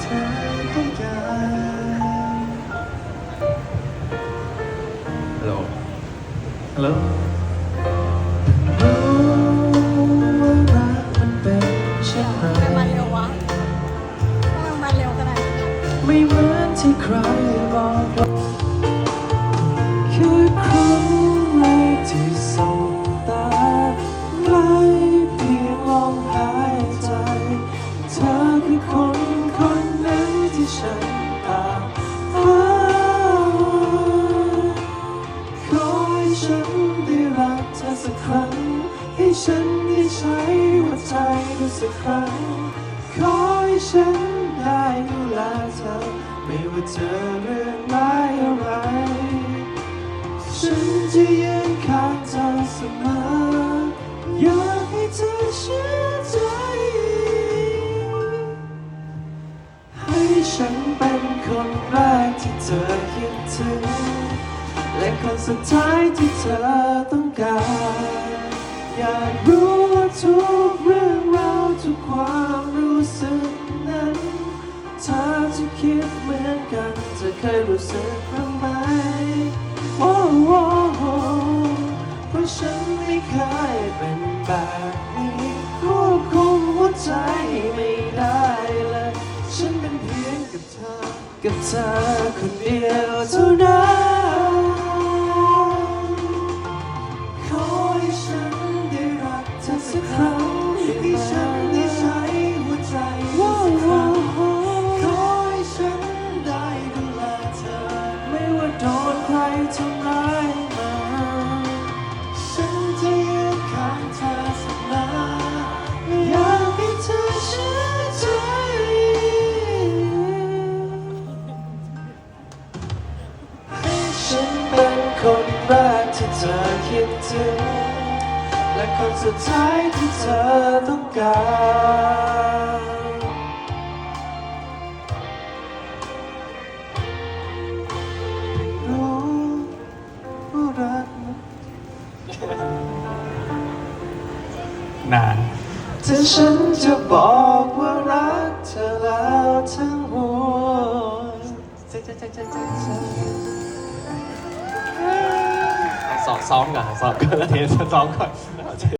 เธอต้องการฮัลโหลฮัลโหลรู้ว่ารักมันเป็นเช่นไรทำไมมันเร็ววะทำไมมันเร็วขนาดนี้ ไม่เหมือนที่ใครบอกว่า ฉันได้รักเธอสักครั้ง ให้ฉันได้ใช้หัวใจดูสักครั้ง ขอให้ฉันได้ดูแลเธอ ไม่ว่าเจอเรื่องร้ายอะไร ฉันจะยืนข้างเธอเสมอ อยากให้เธอเชื่อใจ ให้ฉันเป็นคนแรกที่เธอคิดถึง และคนสุดท้ายที่เธอต้องการ อยากรู้ว่าทุกเรื่องราวทุกความรู้สึกนั้นเธอจะคิดเหมือนกันจะเคยรู้สึกบ้างไหมโอ้โหเพราะฉันไม่เคยเป็นแบบนี้ควบคุมหัวใจไม่ได้เลย ฉันเป็นเพียงกับเธอ กับเธอคนเดียวเท่านั้น โดนใครทำร้ายมา ฉันจะยืนข้างเธอเสมออยากให้เธอเชื่อใจ ให้ฉันเป็นคนแรกที่เธอคิดถึง และคนสุดท้ายที่เธอต้องการ นานถ้าฉันจะบอกว่ารักเธอแล้วทั้งหัวใจใจใจใจใจใจซ้อมซ้อมก่อนซ้อมก่อนแล้วเทสซ้อมก่อนโ